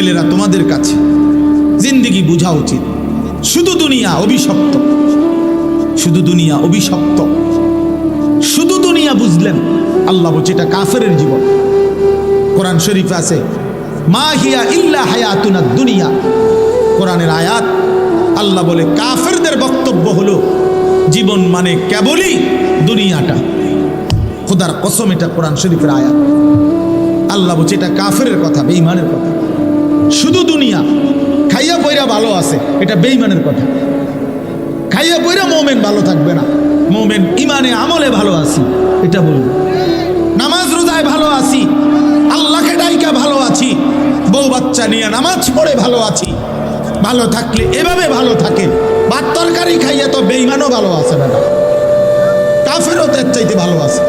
ছেলেরা তোমাদের কাছে। জিন্দিগি বোঝা উচিত। শুধু দুনিয়া অভিশপ্ত। শুধু দুনিয়া অভিশপ্ত। শুধু দুনিয়া বুঝলেন আল্লাহ বলছে, এটা কাফের জীবন। কোরআন শরীফ আছে, মা হিয়া ইল্লা হায়াতুনা দুনিয়া। কোরআনের আয়াত, আল্লাহ বলে, কাফেরদের বক্তব্য হলো, জীবন মানে কেবলই দুনিয়াটা। খোদার কসম, এটা কোরআন শরীফের আয়াত। আল্লাহ বলছে, এটা কাফেরের কথা, বেঈমানের কথা। শুধু দুনিয়া। খাইয়া পয়রা ভালো আছে, এটা বেঈমানের কথা। খাইয়া পয়রা মোমেন ভালো থাকবে না। মোমেন ইমানে আমলে ভালো আছি, এটা বলব। নামাজ রোজায় ভালো আছি, আল্লাহকে ডাইকা ভালো আছি, বউ বাচ্চা নিয়ে নামাজ পড়ে ভালো আছি, ভালো থাকলে এভাবে ভালো থাকে। ভাত তরকারি খাইয়া তো বেইমানও ভালো আছে বেটা। কাফেরও তার চাইতে ভালো আছে।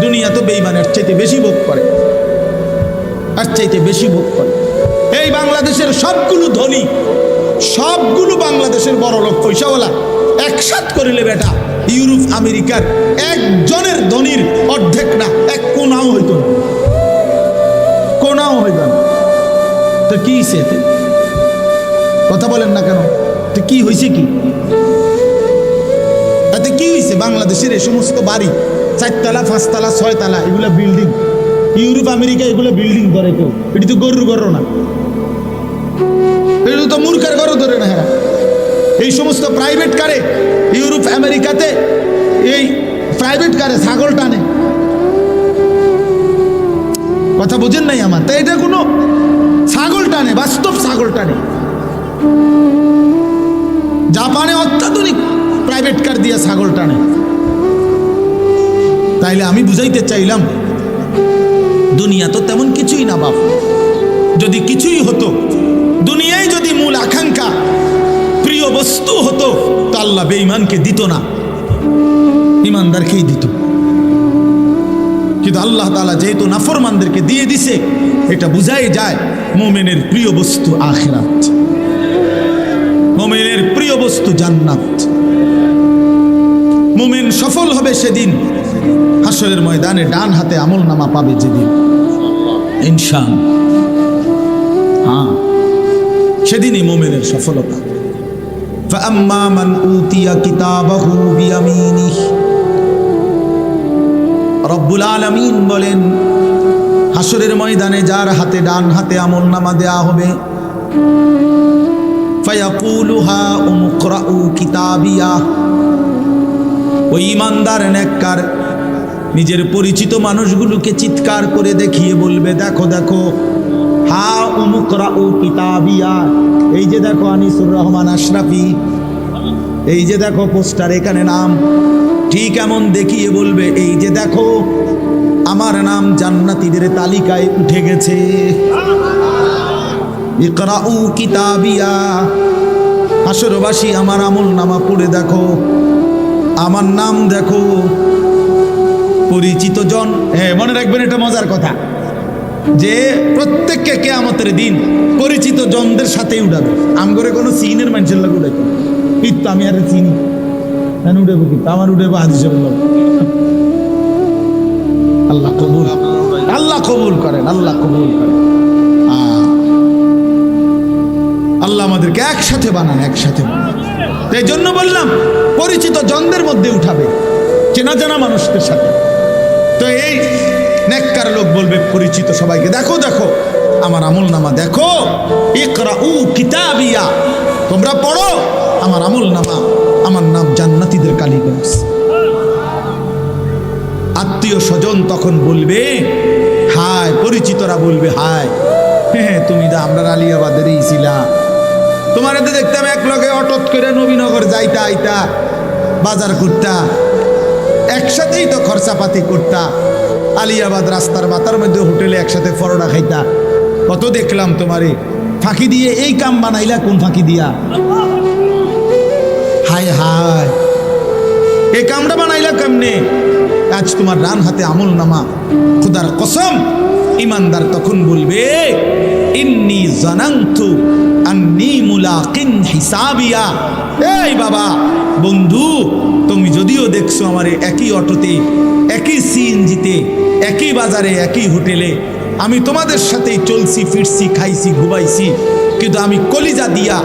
দুনিয়া তো বেইমানের চাইতে বেশি ভোগ করে আর চাইতে বেশি ভোগ করে। এই বাংলাদেশের সবগুলো ধনী, সবগুলো বাংলাদেশের বড় লোক পয়সাওয়ালা একসাথ করিলে বেটা, ইউরোপ, আমেরিকার একজনের ধনির অর্ধেক না, এক কোনাও হইত না। কোনাও হইত না। তো কি এতে? কথা বলেন না কেন? তো কি হয়েছে কি? তাতে কি হয়েছে বাংলাদেশের এই সমস্ত বাড়ি, চারতলা, পাঁচতলা, ছয়তলা, এগুলো বিল্ডিং ইউরোপ, আমেরিকা, এগুলো বিল্ডিং করে কেউ। এটি তো গরুর গরু না। মূর্খের গরু ধরে না হ্যাঁ এই সমস্ত প্রাইভেট কারে ইউরোপ, আমেরিকাতে এই প্রাইভেট কারে ছাগল টানে। কথা বুঝেন নাই আমার? তাই এটা কোনো ছাগল টানে, বাস্তব ছাগল টানে। জাপানে অত্যাধুনিক প্রাইভেট কার দিয়ে ছাগল টানে। তাইলে আমি বুঝাইতে চাইলাম, দুনিয়া তো তেমন কিছুই না বাপ। যদি কিছুই হতো, দুনিয়ায় মূল আকাঙ্ক্ষা। প্রিয় বস্তু হতো, তো আল্লাহ বেঈমানকে দিত না। ইমানদারকেই দিত। কিন্তু আল্লাহ তাআলা যেহেতু নাফরমানদেরকে দিয়ে দিছে, এটা বুঝাই যায় মোমেনের প্রিয় বস্তু আখিরাত। মোমেনের প্রিয় বস্তু জান্নাত। মোমেন সফল হবে সেদিন হাসরের ময়দানে ডান হাতে আমল নামা পাবে যেদিন। ইনশান হ্যাঁ। সেদিনই মোমেনের সফলতা। বলেন হাসরের ময়দানে যার হাতে ডান হাতে আমল নামা দেয়া হবে ওই ইমানদার, নেককার, নিজের পরিচিত মানুষগুলোকে চিৎকার করে দেখিয়ে বলবে, দেখো দেখো হা উমুকরা ও কিতাবিয়া। এই যে দেখো আনিসুর রহমান আশরাফি, এই যে দেখো পোস্টার, এখানে নাম ঠিক এমন দেখিয়ে বলবে, এই যে দেখো আমার নাম জান্নাতীদের তালিকায় উঠে গেছে। ইকরাউ কিতাবিয়া, হাসরবাসী আমার আমল নামা পড়ে দেখো। আমার নাম দেখো, পরিচিত জন হ্যাঁ মনে রাখবেন এটা মজার কথা। যে প্রত্যেককে কে কেয়ামতের দিন পরিচিত জনদের সাথে উঠাবে আমগরে কোনো সিনের মানুষের লাগে উঠাইতে ঈদ তো আমি আর চিনি। কেন উঠেবো কি? আমার উঠেবো হাদিসে আল্লাহ কবুল। আল্লাহ কবুল করেন, আল্লাহ কবুল করেন। আল্লাহ আমাদেরকে একসাথে বানান, একসাথে এই জন্য বললাম, পরিচিত জনদের মধ্যে উঠাবে। চেনা জানা মানুষদের সাথে। তো এই নেককার লোক বলবে, পরিচিত সবাইকে, দেখো দেখো, আমার আমল নামা দেখো। ইকরা উ কিতাবিয়া, তোমরা পড়ো, আমার আমল নামা আমার নাম জান্নাতীদের কালীগঞ্জ। আত্মীয় স্বজন তখন বলবে, হায়, পরিচিতরা বলবে, হায় হ্যাঁ তুমি তো আমরা আলিয়াবাদেরই ছিলা। তোমার এতে দেখতাম এক লগে অটত করে নবীনগর যাইতা, আইতা, বাজার করতা। একসাথেই তো খরচাপাতি করতা। আলিয়াবাদ রাস্তার মাথার মধ্যে হোটেলে একসাথে পরোটা খাইতা। কত দেখলাম তোমারে। ফাঁকি দিয়ে এই কাম বানাইলা, কোন ফাঁকি দিয়া? হায় হায়। এই কামটা বানাইলা কেমনে? আজ তোমার রান হাতে আমল নামা। খুদার কসম, ইমানদার তখন বলবে, ইন্নি জানান্তু আন্নি মুলাকিন হিসাবিয়া। এই বাবা, বন্ধু তুমি যদিও দেখছ আমার একই অটোতে, একই সিএনজিতে, একই বাজারে, একই হোটেলে, আমি তোমাদের সাথেই চলছি, ফিরছি, খাইছি, ঘুমাইছি, কিন্তু আমি কলিজা দিয়া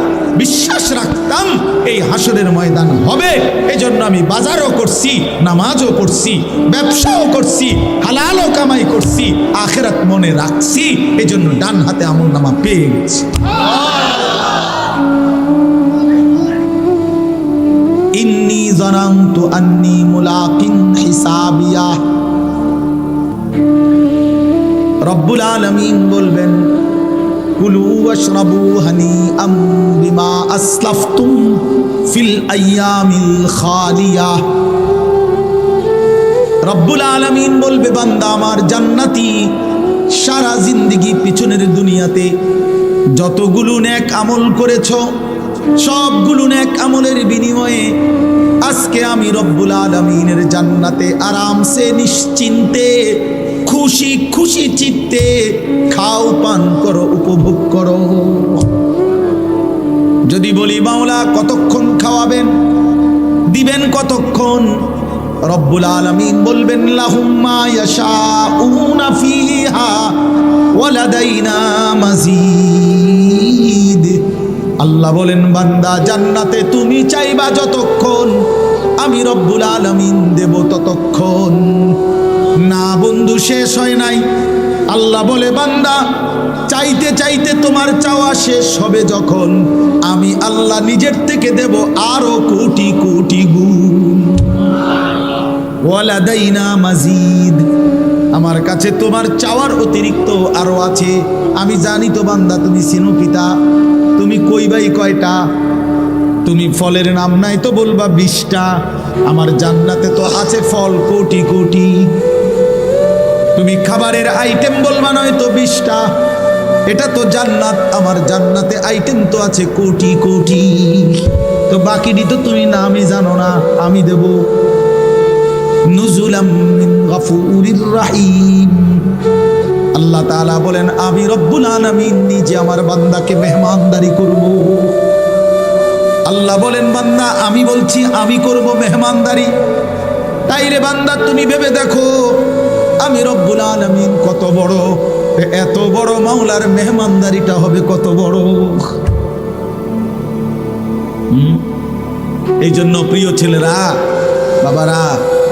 বিশ্বাস রাখতাম এই হাসরের ময়দান হবে। এজন্য আমি বাজারও করছি, নামাজও করছি ব্যবসাও করছি, হালালও কামাই করছি, আখেরাত মনে রাখছি, এজন্য ডান হাতে আমল নামা পেয়ে গেছি। জনান্তু আন্নি মুলাকিন হিসাবিয়া। রব্বুল আলমিন বলবেন, কুলু ওয়াশরাবু হানি বিমা আসলাফতুম ফিল আইয়ামিল খালিয়া। রব্বুল আলমিন বলবে, বান্দা, আমার জান্নাতি সারা জিন্দিগি পিছনের দুনিয়াতে যতগুলো নেক আমল করেছ সবগুলো নেক আমলের বিনিময়ে আজকে আমি রব্বুল আলমিনের জান্নাতে আরামসে, নিশ্চিন্তে, খুশি খুশি চিত্তে খাও, পান করো, উপভোগ করো। যদি বলি মাওলা কতক্ষণ খাওয়াবেন? দিবেন কতক্ষণ? রব্বুল আলামিন বলবেন, লাহুম্মা ওয়ালাদাইনা মাজিদ। আল্লাহ বলেন, বান্দা, জান্নাতে তুমি চাইবা যতক্ষণ, আমি রব্বুল আলামিন দেব ততক্ষণ। না, বন্ধু, শেষ হয় নাই। আল্লাহ বলে, বান্দা, চাইতে চাইতে তোমার চাওয়া শেষ হবে যখন আমি আল্লাহ নিজের থেকে দেব আরও কোটি কোটি গুণ। মাজিদ। আমার কাছে তোমার চাওয়ার অতিরিক্ত আরও আছে। আমি জানি তো, বান্দা, তুমি সিনু পিতা। তুমি কইবাই কয়টা? তুমি ফলের নাম নাই তো বলবা বিশটা। আমার জান্নাতে তো আছে ফল কোটি কোটি। তুমি খাবারের আইটেম বলবা নয় তো বিশটা। এটা তো জান্নাত, আমার জান্নাতে আইটেম তো আছে কোটি কোটি। তো বাকিটি তো তুমি নামই জানো না, আমি দেব। নুজুলাম গফুরির রাহিম। আল্লাহ তাআলা বলেন, আমি রব্বুল আলামিন নিজে আমার বান্দাকে মেহমানদারি করব। আল্লাহ বলেন, বান্দা, আমি বলছি, আমি করব মেহমানদারি। তাইলে বান্দা, তুমি ভেবে দেখো, আমি রব্বুল আলামিন কত বড়, এত বড় মাওলার মেহমানদারিটা হবে কত বড়? এই জন্য প্রিয় ছেলেরা, বাবারা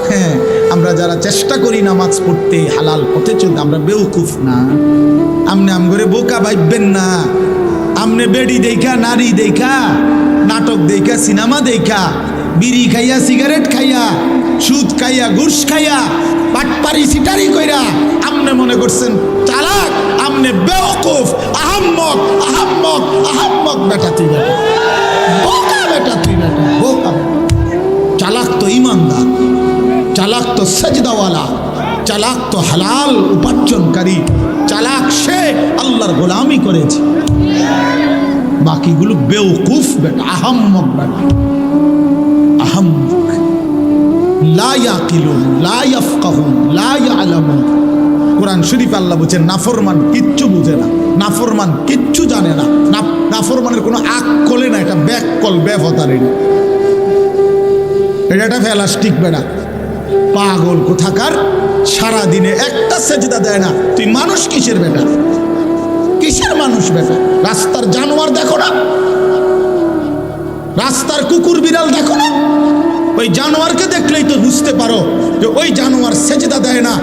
হ্যাঁ আমরা যারা চেষ্টা করি নামাজ পড়তে হালাল পথে চলতে, আমরা বেউকুফ না। আমনে আম করে বোকা ভাববেন না। আমনে বেড়ি দেখা, নারী দেখা, নাটক দেখা, সিনেমা দেখা, বিড়ি খাইয়া, সিগারেট খাইয়া, সুদ খাইয়া, ঘুষ খাইয়া পাটপারি সিটারি কইরা আমনে মনে করছেন, চালাক, আমনে বেওকুফ আহাম্মক আহাম্মক আহাম্মক বেটা তুই বেটা। বোকা বেটা তুই বেটা, বোকা চালাক তো ইমানদার। চালাক তো সজদাওয়ালা চালাক তো হালাল উপার্জনকারী, চালাক সে আল্লাহর গোলামি করেছে। বাকিগুলো বেউকুফ বেটা, আহাম্মক বেটা আহাম্মক। কোরআন শরীফ আল্লাহ বলছেন নাফরমান কিচ্ছু বুঝে না, নাফরমান কিচ্ছু জানে না নাফরমানের কোনো আক কলে না, এটা ব্যাক কল ব্যবতারে না। এটা একটা ফেলাস্টিক বেড়া পাগল কোথাকার সারা দিনে একটা সেজদা দেয় না। তুই মানুষ কিসের বেটা? কিসের মানুষ বেটা? রাস্তার জানোয়ার দেখো না। রাস্তার কুকুর বিড়াল দেখো না। ওই জানোয়ারকে দেখলেই তো বুঝতে পারো যে ওই জানোয়ার সেজদা দেয় না।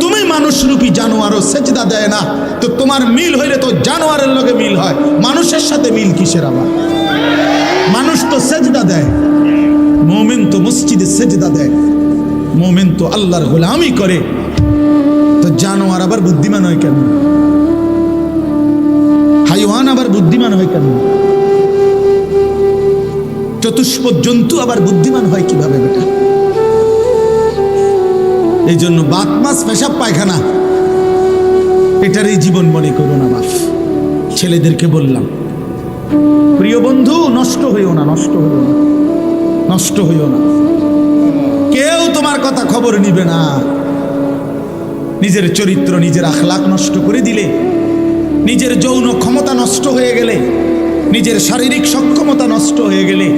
তুমি মানুষরূপী জানোয়ারও সেজদা দেয় না। তো তোমার মিল হইলে তো জানোয়ারের লগে মিল হয়। মানুষের সাথে মিল কিসের আবার? মানুষ তো সেজদা দেয়। মোমেন তো মসজিদে সেজদা দেয়। মোমেন তো আল্লাহর গোলামি করে। তো জানোয়ার আবার বুদ্ধিমান হয় কেন হাইওয়ান আবার বুদ্ধিমান হয় কেন চতুষ্পদ জন্তু আবার বুদ্ধিমান হয় কীভাবে বেটা? এই জন্য বাত মাছ, পেশাব, পায়খানা এটারই জীবন মনে করো না বাপ। ছেলেদেরকে বললাম, প্রিয় বন্ধু, নষ্ট হইও না, নষ্ট হইও না, নষ্ট হইও না। কথা খবর নিবে না। নিজের চরিত্র, নিজের আখলাক নষ্ট করে দিলে, নিজের যৌন ক্ষমতা নষ্ট হয়ে গেলে, নিজের শারীরিক সক্ষমতা নষ্ট হয়ে গেলে,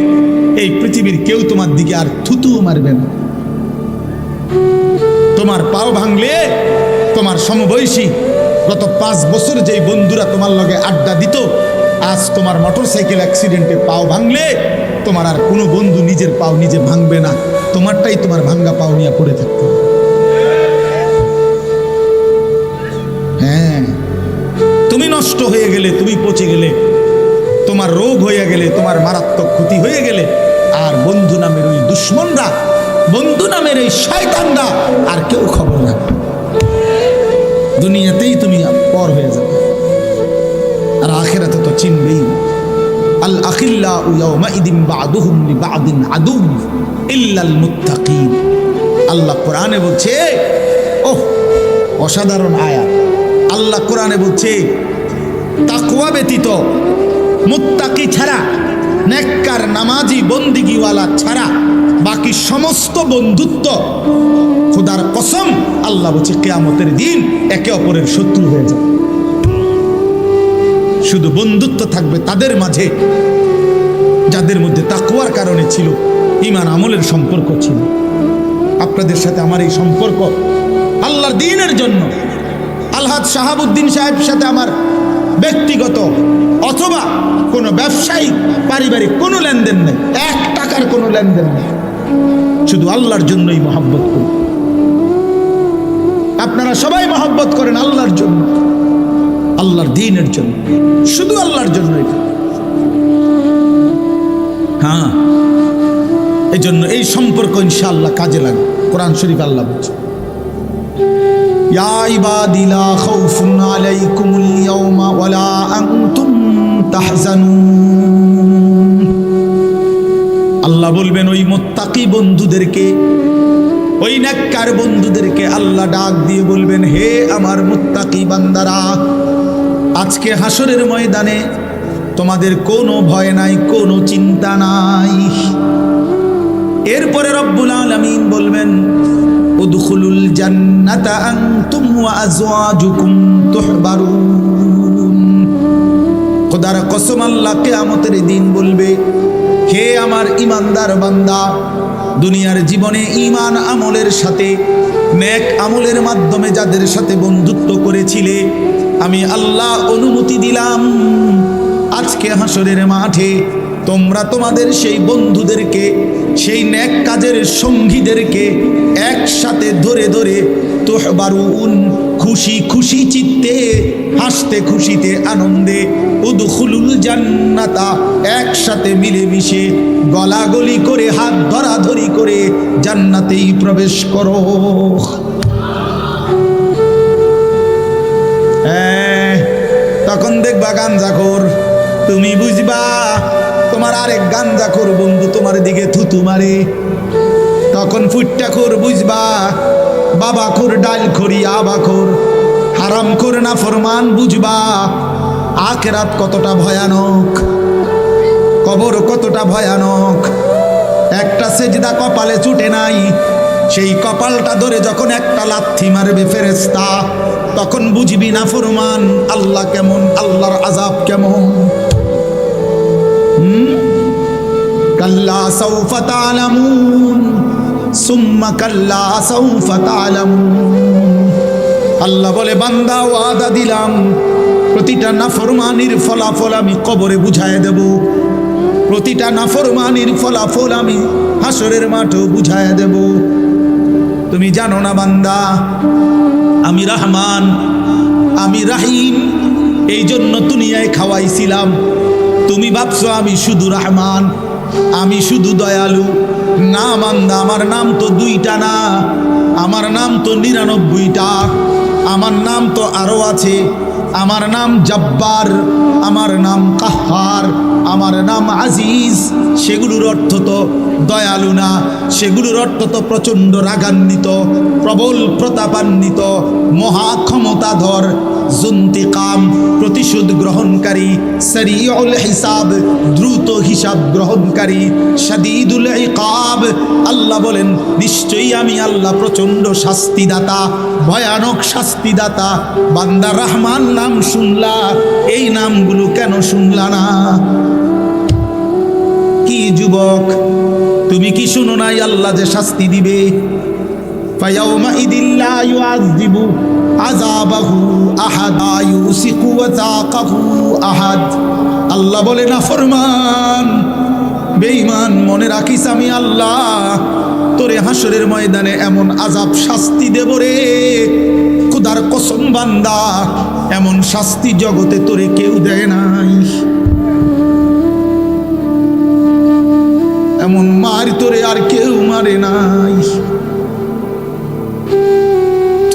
এই পৃথিবীর কেউ তোমার দিকে আর থুতু মারবে না। তোমার পাও ভাঙলে তোমার সমবয়সী গত পাঁচ বছর যেই বন্ধুরা তোমার লগে আড্ডা দিত আজ তোমার মোটর সাইকেল অ্যাক্সিডেন্টে পাও ভাঙলে, তোমার আর কোনো বন্ধু নিজের পাও নিজে ভাঙবে না। তোমারটাই তোমার ভাঙ্গা পাও নিয়ে পড়ে থাকতে হ্যাঁ তুমি নষ্ট হয়ে গেলে, তুমি পচে গেলে, তোমার রোগ হয়ে গেলে, তোমার মারাত্মক ক্ষতি হয়ে গেলে, আর বন্ধু নামের ওই দুশ্মনরা, বন্ধু নামের এই শয়তানরা আর কেউ খবর না। দুনিয়াতেই তুমি পর হয়ে যাবে। আর আখেরাতে তো চিনবেই। আল আখিল্লা ইয়াউমা ইদিন বাদুহুম লিবাদিন আদু ইল্লাল মুত্তাকিন। আল্লাহ কোরআনে বলছে, ওহ, অসাধারণ আয়াত আল্লাহ কোরআনে বলছে, তাকওয়া ব্যতীত মুত্তাকি ছাড়া, নেককার নামাজি বন্দিগিওয়ালা ছাড়া বাকি সমস্ত বন্ধুত্ব খোদার কসম, আল্লাহ বলছে, কেয়ামতের দিন একে অপরের শত্রু হয়ে যাবে। শুধু বন্ধুত্ব থাকবে তাদের মাঝে, যাদের মধ্যে তাকুয়ার কারণে ছিল ইমান আমলের সম্পর্ক ছিল। আপনাদের সাথে আমার এই সম্পর্ক আল্লাহর দিনের জন্য। আলহাদ শাহাবুদ্দিন সাহেবের সাথে আমার ব্যক্তিগত অথবা কোনো ব্যবসায়িক পারিবারিক কোনো লেনদেন নেই, এক টাকার কোনো লেনদেন নেই। শুধু আল্লাহর জন্যই মহাব্বত করি। আপনারা সবাই মহাব্বত করেন আল্লাহর জন্য। আল্লাহর দিনের জন্য শুধু আল্লাহর জন্য এটা হ্যাঁ এই জন্য এই সম্পর্ক ইনশাআল্লাহ কাজে লাগবে কোরআন শরীফ আল্লাহ বলছে يا عبادي لا خوف عليكم اليوم ولا أنتم تحزنون আল্লাহ বলবেন ওই মোত্তাকি বন্ধুদেরকে ওই নাক্কার বন্ধুদেরকে আল্লাহ ডাক দিয়ে বলবেন হে আমার মুত্তাকি বান্দারা আজকে হাসরের ময়দানে তোমাদের কোনো ভয় নাই, কোনো চিন্তা নাই। এরপরে রব্বুল আলামিন বলবেন, উদখুলুল জান্নাতা আনতুম ওয়া আজওয়াজুকুম তুহবারুন। খোদার কসম আল্লাহ কিয়ামতের দিন বলবে, হে আমার ইমানদার বান্দা, দুনিয়ার জীবনে ইমান আমলের সাথে, নেক আমলের মাধ্যমে যাদের সাথে বন্ধুত্ব করেছিলে আমি আল্লাহ অনুমতি দিলাম। আজকে হাসরের মাঠে তোমরা তোমাদের সেই বন্ধুদেরকে, সেই ন্যাক কাজের সঙ্গীদেরকে একসাথে ধরে ধরে তোহবারুন খুশি খুশি চিত্তে, হাসতে খুশিতে আনন্দে উদখুলুল জান্নাতা একসাথে মিলেমিশে গলাগলি করে, হাত ধরাধরি করে জান্নাতেই প্রবেশ করো। দেখবা গাঞ্জাখোর তুমি বুঝবা, তোমার আরেক গাঞ্জাখোর বন্ধু তোমার দিকে থুতু মারে। তখন ফুটটা খোর বুঝবা, বাবা খোর ডাল খড়ি, আবা খোর। হারাম খোর না ফরমান বুঝবা, আখেরাত কতটা ভয়ানক, কবর কতটা ভয়ানক। একটা সেজদা কপালে চুটে নাই সেই কপালটা ধরে যখন একটা লাথি মারবে ফেরেস্তা তখন বুঝবি না ফরমান, আল্লাহ কেমন, আল্লাহর আজাব কেমন। কাল্লা সৌফা তালামুন সুম্মা কাল্লা সৌফা তালামুন আল্লাহ বলে, বান্দা, ওয়াদা দিলাম, প্রতিটা নাফরমানির ফলাফল আমি কবরে বুঝায় দেব। প্রতিটা নাফরমানির ফলাফল আমি হাসরের মাঠেও বুঝায় দেব। তুমি জানো না বান্দা, আমি রহমান, আমি রাহিম এই জন্য দুনিয়ায় খাওয়াইছিলাম। তুমি ভাবছ আমি শুধু রহমান, আমি শুধু দয়ালু। না মান্দা আমার নাম তো দুইটা না, আমার নাম তো নিরানব্বইটা। আমার নাম তো আরও আছে। আমার নাম জব্বার, আমার নাম কাহার, আমার নাম আজিজ। সেগুলোর অর্থ তো দয়ালু না, সেগুলোর অর্থ তো প্রচণ্ড রাগান্বিত, প্রবল প্রতাপান্বিত, মহা ক্ষমতাধর। জুন্তিকাম প্রতিশোধ গ্রহণকারী সরিউল হিসাব দ্রুত হিসাব গ্রহণকারী, শাদীদুল ইকাব। আল্লাহ বলেন, নিশ্চয়ই আমি আল্লাহ প্রচণ্ড শাস্তিদাতা, ভয়ানক শাস্তিদাতা। বান্দা রহমান নাম শুনলা, এই নামগুলো কেন শুনলা না? কি যুবক, তুমি কি শুনো নাই আল্লাহ যে শাস্তি দিবে? فيومئذ لا يعذب عذابه أحد لا يوثق وثاقه أحد আল্লাহ বলে না ফরমান বেঈমান মনে রাখিস আমি আল্লাহ তোরে হাসরের ময়দানে এমন আজাব শাস্তি দেব রে খুদার কসম বান্দা এমন শাস্তি জগতে তোরে কেউ দেয় নাই এমন মার তোরে আর কেউ মারে নাই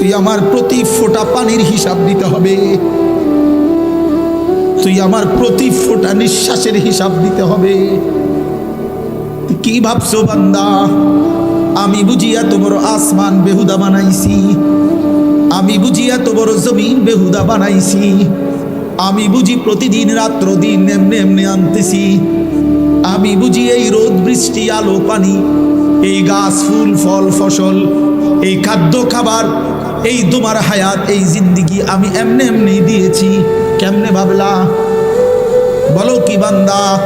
তুই আমার প্রতি ফোঁটা পানির হিসাব দিতে হবে। তুই আমার প্রতি ফোঁটা নিঃশ্বাসের হিসাব দিতে হবে। কি ভাবছ বান্দা? আমি বুঝিয়া বড় আসমান বেহুদা বানাইছি। আমি বুঝিয়া বড় জমিন বেহুদা বানাইছি। আমি বুঝি প্রতিদিন, রাত্র, দিন এমনি এমনি আনতেছি। আমি বুঝি এই রোদ, বৃষ্টি, আলো, পানি, এই গাছ, ফুল, ফল, ফসল, এই খাদ্য খাবার এই তোমার হায়াত, এই জিন্দিগি আমি এমনি এমনি দিয়েছি। কেমনে ভাবলা? বলো কি বান্দা,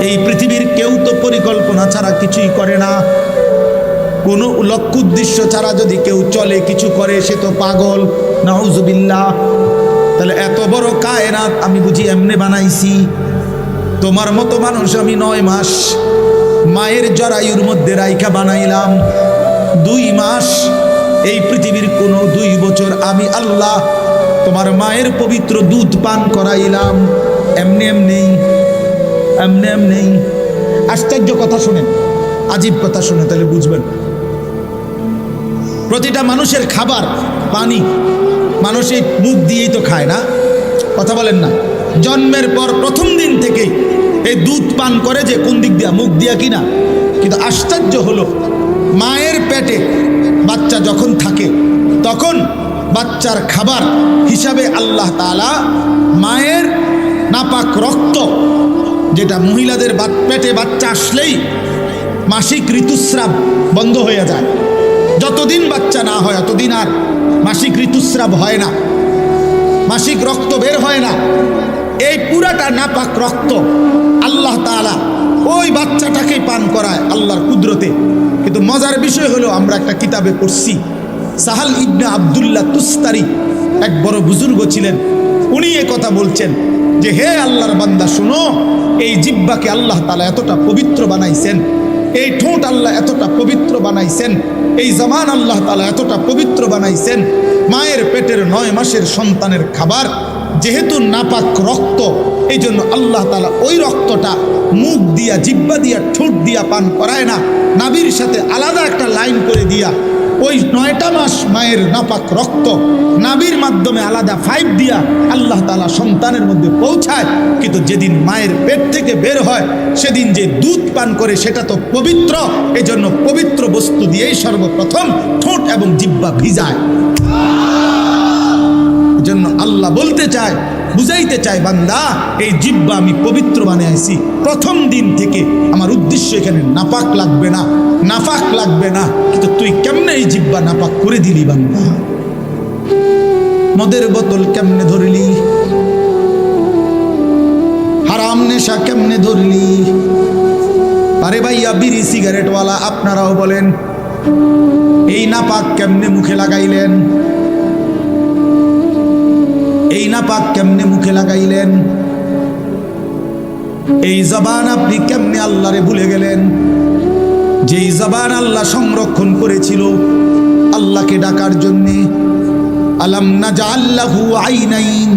এই পৃথিবীর কেউ তো পরিকল্পনা ছাড়া কিছুই করে না। কোনো লক্ষ্য উদ্দেশ্য ছাড়া যদি কেউ চলে, কিছু করে, সে তো পাগল। নাউজুবিল্লাহ। তাহলে এত বড় কায়নাত আমি বুঝি এমনি বানাইছি। তোমার মতো মানুষ আমি নয় মাস মায়ের জরায়ুর মধ্যে রাইখা বানাইলাম। দুই মাস এই পৃথিবীর কোনো দুই বছর আমি আল্লাহ তোমার মায়ের পবিত্র দুধ পান করাইলাম। এমনি এমনি এমনি এমনি। আশ্চর্য কথা শুনেন, আজীব কথা শুনে তাহলে বুঝবেন। প্রতিটা মানুষের খাবার, পানি, মানুষ এই মুখ দিয়েই তো খায় না। কথা বলেন না। জন্মের পর প্রথম দিন থেকেই এই দুধ পান করে যে কোন দিক দিয়া মুখ দিয়া কিনা। কিন্তু আশ্চর্য হলো মায়ের পেটে বাচ্চা যখন থাকে, তখন বাচ্চার খাবার হিসাবে আল্লাহ তাআলা মায়ের নাপাক রক্ত, যেটা মহিলাদের পেটে বাচ্চা আসলেই মাসিক ঋতুস্রাব বন্ধ হয়ে যায়। যতদিন বাচ্চা না হয়, অতদিন আর মাসিক ঋতুস্রাব হয় না, মাসিক রক্ত বের হয় না। এই পুরাটা নাপাক রক্ত আল্লাহ তাআলা ওই বাচ্চাটাকে পান করায় আল্লাহর কুদরতে। কিন্তু মজার বিষয় হলো, আমরা একটা কিতাবে পড়ছি। সাহাল ইবনা আবদুল্লাহ তুস্তারি এক বড় বুজুর্গ ছিলেন। উনি এ কথা বলছেন যে, হে আল্লাহর বান্দা, শুনো, এই জিব্বাকে আল্লাহ তালা এতটা পবিত্র বানাইছেন, এই ঠোঁট আল্লাহ এতটা পবিত্র বানাইছেন, এই জমান আল্লাহ তালা এতটা পবিত্র বানাইছেন, মায়ের পেটের নয় মাসের সন্তানের খাবার, যেহেতু নাপাক রক্ত এই জন্য আল্লাহ তালা ওই রক্তটা মুখ দিয়া জিব্বা দিয়া, ঠোঁট দিয়া পান করায় না। নাবির সাথে আলাদা একটা লাইন করে দিয়া ওই নয়টা মাস মায়ের নাপাক রক্ত নাবির মাধ্যমে আলাদা ফাইভ দিয়া আল্লাহ তালা সন্তানের মধ্যে পৌঁছায়। কিন্তু যেদিন মায়ের পেট থেকে বের হয়, সেদিন যে দুধ পান করে সেটা তো পবিত্র। এজন্য পবিত্র বস্তু দিয়েই সর্বপ্রথম ঠোঁট এবং জিব্বা ভিজায়। জন্য আল্লাহ বলতে চায় বুঝাইতে চায় বান্দা, এই জিব্বা আমি পবিত্র বানিয়েছি প্রথম দিন থেকে আমার উদ্দেশ্য এখানে নাপাক লাগবে না, নাপাক লাগবে না। কিন্তু তুই কেমনে এই জিব্বা নাপাক করে দিলি, বান্দা? মদের বোতল কেমনে ধরলি? হারাম নেশা কেমনে ধরলি? আরে ভাইয়া, বিড়ি সিগারেটওয়ালা, আপনারাও বলেন, এই নাপাক কেমনে মুখে লাগাইলেন? এই নাপাক কেমনে মুখে লাগাইলেন? এই জবান আপনি কেমনে আল্লাহরে ভুলে গেলেন? যেই জবান আল্লাহ সংরক্ষণ করেছিল, আল্লাহকে ডাকার জন্যে, আলাম না যা আল্লাহু আইনাইন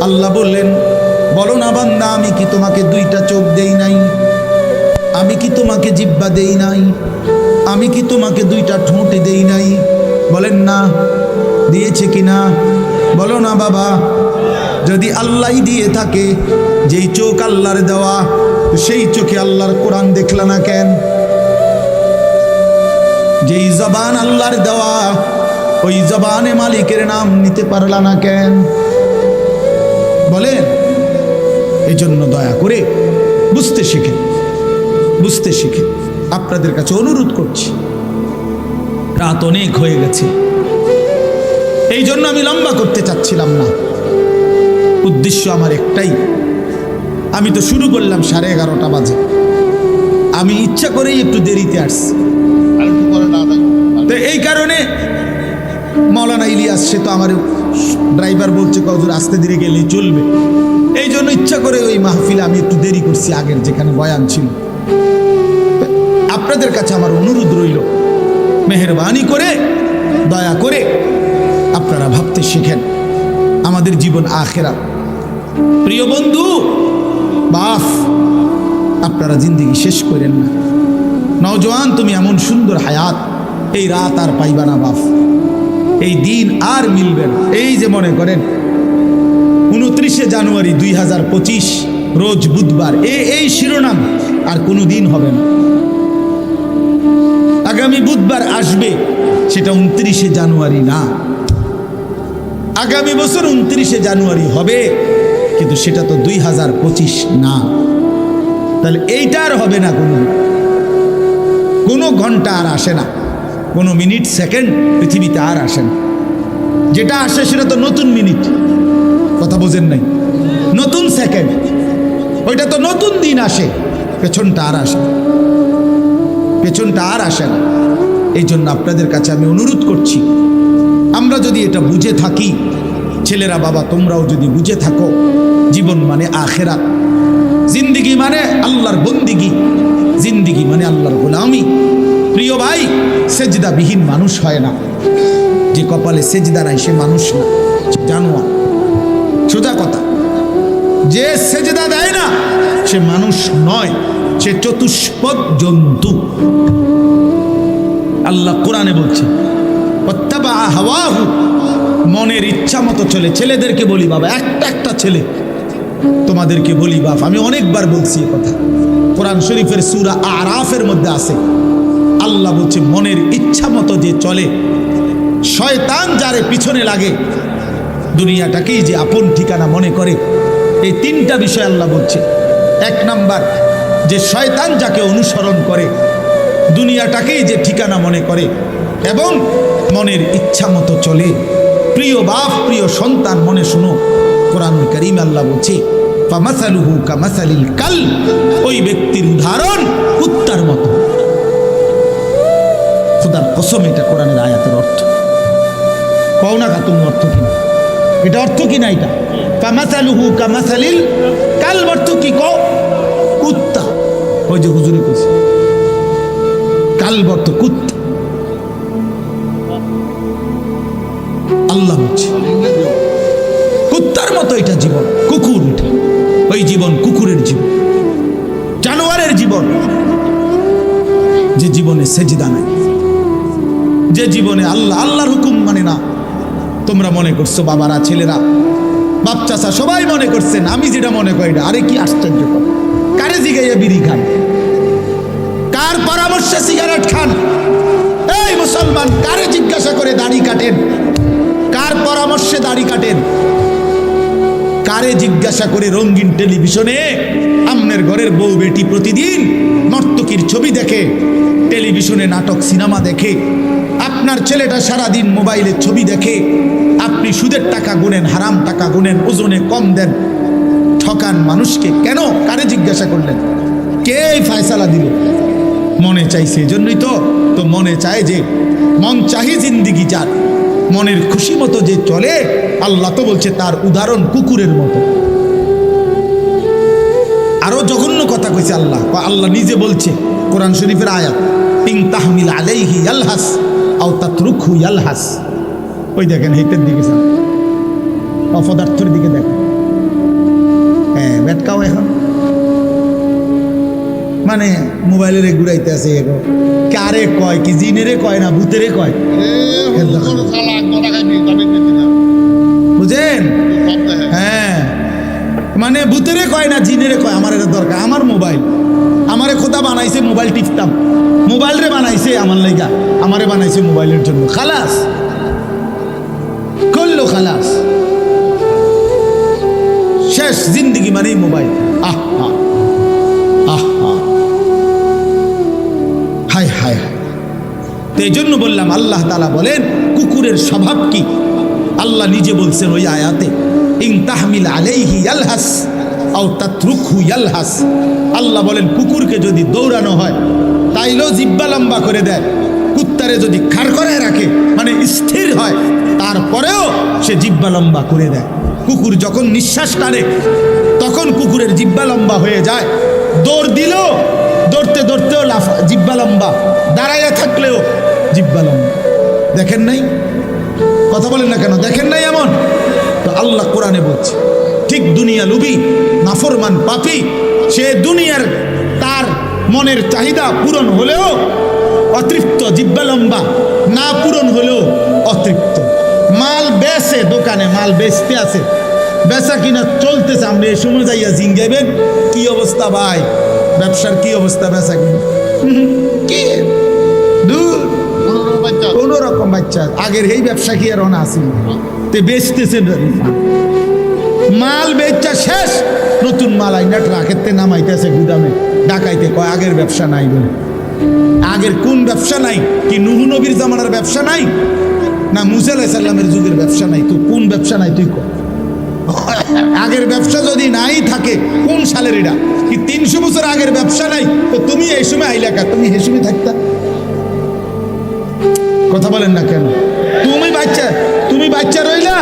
আল্লাহ বললেন, বলো না বান্দা, আমি কি তোমাকে দুইটা চোখ দেই নাই? আমি কি তোমাকে জিব্বা দেই নাই? আমি কি তোমাকে দুইটা ঠোঁটে দেই নাই? বলেন না, দিয়েছে কি না বলো না বাবা, যদি আল্লাহ দিয়ে থাকে, যেই চোখ আল্লাহর দেওয়া, সেই চোখে আল্লাহর কোরআন দেখলা না কেন? যেই জবান আল্লাহর দেওয়া, ওই জবানে মালিকের নাম নিতে পারলা না কেন? বলেন এই জন্য দয়া করে বুঝতে শিখেন বুঝতে শিখেন। আপনাদের কাছে অনুরোধ করছি রাত অনেক হয়ে গেছে। এই জন্য আমি লম্বা করতে চাচ্ছিলাম না। উদ্দেশ্য আমার একটাই। আমি তো শুরু করলাম সাড়ে এগারোটা বাজে। আমি ইচ্ছা করেই একটু দেরিতে আসছি। তো এই কারণে মৌলানা ইলিয়াস, সে তো আমার ড্রাইভার বলছে কজুর আস্তে ধীরে গেলে চলবে। এই জন্য ইচ্ছা করে ওই মাহফিলে আমি একটু দেরি করছি, আগের যেখানে বয়ান ছিল। আপনাদের কাছে আমার অনুরোধ রইল মেহরবানি করে, দয়া করে আপনারা ভাবতে শিখেন আমাদের জীবন আখেরা। প্রিয় বন্ধু, বাফ, আপনারা জিন্দিগি শেষ করেন না। নওজোয়ান, তুমি এমন সুন্দর হায়াত, এই রাত আর পাইবা না বাফ। এই দিন আর মিলবে না। এই যে মনে করেন, উনত্রিশে জানুয়ারি দুই হাজার পঁচিশ, রোজ বুধবার, এ এই শিরোনাম আর কোনো দিন হবে না। আগামী বুধবার আসবে। সেটা উনত্রিশে জানুয়ারি না। আগামী বছর উনত্রিশে জানুয়ারি হবে, কিন্তু সেটা তো দুই হাজার পঁচিশ না। তাহলে এইটা আর হবে না কোনো। কোনো ঘণ্টা আর আসে না। কোনো মিনিট, সেকেন্ড পৃথিবীতে আর আসে না। যেটা আসে সেটা তো নতুন মিনিট। কথা বোঝেন নাই? নতুন সেকেন্ড। ওইটা তো নতুন দিন আসে। পেছনটা আর আসে পেছনটা আর আসে না। এই জন্য আপনাদের কাছে আমি অনুরোধ করছি, আমরা যদি এটা বুঝে থাকি, ছেলেরা বাবা, তোমরাও যদি বুঝে থাকো, জীবন মানে আখেরাত। জিন্দিগি মানে আল্লাহর বন্দিগি, জিন্দিগি মানে আল্লাহর গোলামি। প্রিয় ভাই, সেজদাবিহীন মানুষ হয় না। যে কপালে সেজদা নাই, সে মানুষ না জানোয়ার। সোজা কথা, যে সেজদা দেয় না, সে মানুষ নয়, সে চতুষ্পদ জন্তু। আল্লাহ কোরআনে বলছে মনের ইচ্ছা মতো চলে। ছেলেদেরকে বলি, বাবা, একটা একটা ছেলে, তোমাদেরকে বলি, বাপ, আমি অনেকবার বলছি এ কথা। কোরআন শরীফের সুরা আরাফের মধ্যে আছে। আল্লাহ বলছে, মনের ইচ্ছা মতো যে চলে, শয়তান যারে পিছনে লাগে, দুনিয়াটাকেই যে আপন ঠিকানা মনে করে। এই তিনটা বিষয় আল্লাহ বলছে। এক নাম্বার, যে শয়তান যাকে অনুসরণ করে দুনিয়াটাকেই যে ঠিকানা মনে করে এবং মনের ইচ্ছা মতো চলে। প্রিয় বাপ, প্রিয় সন্তান, মনে শুনো, কোরআন করিম আল্লাহ বলছে, ফামাসালুহু কামাসালিল কাল ওই ব্যক্তির উদাহরণ কুত্তার মতো। খুদার কসম, এটা কোরআনের আয়াতের অর্থ। কও না অর্থ কিনা এটা অর্থ কিনা এটা? কামাসালুহু কামাসালিল কাল অর্থ কি কও? কুত্তা। ওই যে হুজুরে কইছে কালবর্ত কুত্তা আল্লাহ বলছে, কুত্তার মতো এটা জীবন, কুকুর এটা ওই জীবন কুকুরের জীবন, জানোয়ারের জীবন। যে জীবনে সেজিদা নাই, যে জীবনে আল্লাহ, আল্লাহর হুকুম মানে না। তোমরা মনে করছ বাবারা, ছেলেরা বাপ চাচা সবাই মনে করছেন, আমি যেটা মনে করি আরে কি আশ্চর্য কারে জিগাইয়া বিড়ি খান কার পরামর্শে সিগারেট খান। এই মুসলমান, কারে জিজ্ঞাসা করে দাড়ি কাটেন? কার পরামর্শে দাড়ি কাটেন? কারে জিজ্ঞাসা করে রঙিন টেলিভিশনে? আমনের ঘরের বউ বেটি প্রতিদিন নর্তকীর ছবি দেখে, টেলিভিশনে নাটক, সিনেমা দেখে। আপনার ছেলেটা সারাদিন মোবাইলে ছবি দেখে। আপনি সুদের টাকা গুনেন, হারাম টাকা গুনেন, ওজনে কম দেন। ঠকান মানুষকে। কেন? কারে জিজ্ঞাসা করলেন? কে ফায়সালা দিল? মনে চাইছে এই জন্যই তো তো মনে চায় যে মন চাহি জিন্দিগি যার, মনের খুশি মতো যে চলে, আল্লাহ তো বলছে তার উদাহরণ কুকুরের মতো। আরও জঘন্য কথা কইছে আল্লাহ, বা আল্লাহ নিজে বলছে কোরআন শরীফের আয়াত ইং তাহমিল আলাইহি ইয়ালহাস, আও তাতরুকহু ইয়ালহাস। ওই দেখেন হেতের দিকে যান। অপদার্থের দিকে দেখেন। হ্যাঁ বেটকাও এখন। মানে মোবাইলের ঘুরাইতে আছে এগো। কারে কয় কি জিনেরে কয় না ভূতেরে কয়? বুঝেন? হ্যাঁ। মানে ভূতেরে কয় না জিনেরে কয়? আমার এটা দরকার। আমার মোবাইল। আমারে খোদা বানাইছে মোবাইল টিপতাম। মোবাইল রে বানাইছে আমার লাইগা। আমারে বানাইছে মোবাইলের জন্য। খালাস। করল খালাস। শেষ জিন্দিগি মানেই মোবাইল। আহ আহ। তো এই জন্য বললাম, আল্লাহ তালা বলেন, কুকুরের স্বভাব কি? আল্লাহ নিজে বলছেন ওই আয়াতে ইং তাহমিল আলাইহি ইয়ালহাস আও তাতরুকহু ইয়ালহাস। আল্লাহ বলেন, কুকুরকে যদি দৌড়ানো হয়, তাইলেও জিব্বা লম্বা করে দেয়। কুত্তারে যদি খাড় করে রাখে মানে স্থির হয়, তারপরেও সে জিব্বা লম্বা করে দেয়। কুকুর যখন নিঃশ্বাস টানে, তখন কুকুরের জিব্বা লম্বা হয়ে যায়। দৌড় দিলেও, দৌড়তে দৌড়তেও লাফা জিব্বা লম্বা। দাঁড়াইয়া থাকলেও জিব্বা লম্বা দেখেন নাই? কথা বলেন না কেন? দেখেন নাই এমন? তো আল্লাহ কোরআনে বলছে, ঠিক দুনিয়া লুবি, নাফরমান পাপি, সে দুনিয়ার তার মনের চাহিদা পূরণ হলেও অতৃপ্ত জিব্বালম্বা না পূরণ হলেও অতৃপ্ত। মাল বেচে দোকানে, মাল বেচতে আছে। বেচা কিনা চলতেছে, আপনি এই সময় যাইয়া জিঙ্গাইবেন কি অবস্থা ভাই? ব্যবসার কি অবস্থা বেচা কিনা? কি? দূর। কোন রকম বাচ্চা, আগের এই ব্যবসা কি আর অনা আসেন তে বেচতেছে মাল বেচা শেষ, নতুন মাল আইনা ট্রাকেতে নামাইতেছে গুদামে। ডাকাইতে কয়, আগের ব্যবসা নাই বলে। আগের কোন ব্যবসা নাই? কি নুহু নবীর জামানার ব্যবসা নাই? না মুসা আলাইসাল্লামের যুগের ব্যবসা নাই? তো কোন ব্যবসা নাই তুই কর আগের ব্যবসা যদি নাই থাকে, কোন সালের এটা? কি তিনশো বছর আগের ব্যবসা নাই? তো তুমি এই সময় আইলাকা তুমি এই থাকতা? কথা বলেন না কেন? তুমি বাচ্চা তুমি বাচ্চা রইলা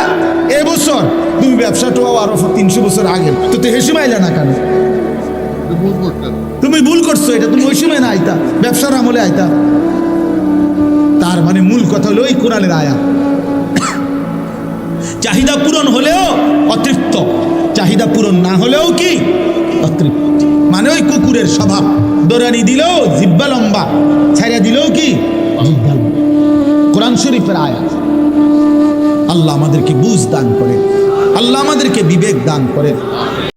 এবছর তুমি ব্যবসাটাও আরও তিনশো বছর আগে। তো তো হেসে মাইলা না কেন? তুমি ভুল করছ, এটা তুমি ওই সময় না আইতা, ব্যবসার আমলে আইতা। তার মানে মূল কথা হলো ওই কোরআনের আয়া চাহিদা পূরণ হলেও অতৃপ্ত। চাহিদা পূরণ না হলেও কি? অতৃপ্ত। মানে ওই কুকুরের স্বভাব। দৌড়ানি দিলেও জিব্বা লম্বা ছাইরা দিলেও কি? জিব্বা কোরআন শরীফের আয়াত। আল্লাহ আমাদেরকে বুঝ দান করে আল্লাহ আমাদেরকে বিবেক দান করেন।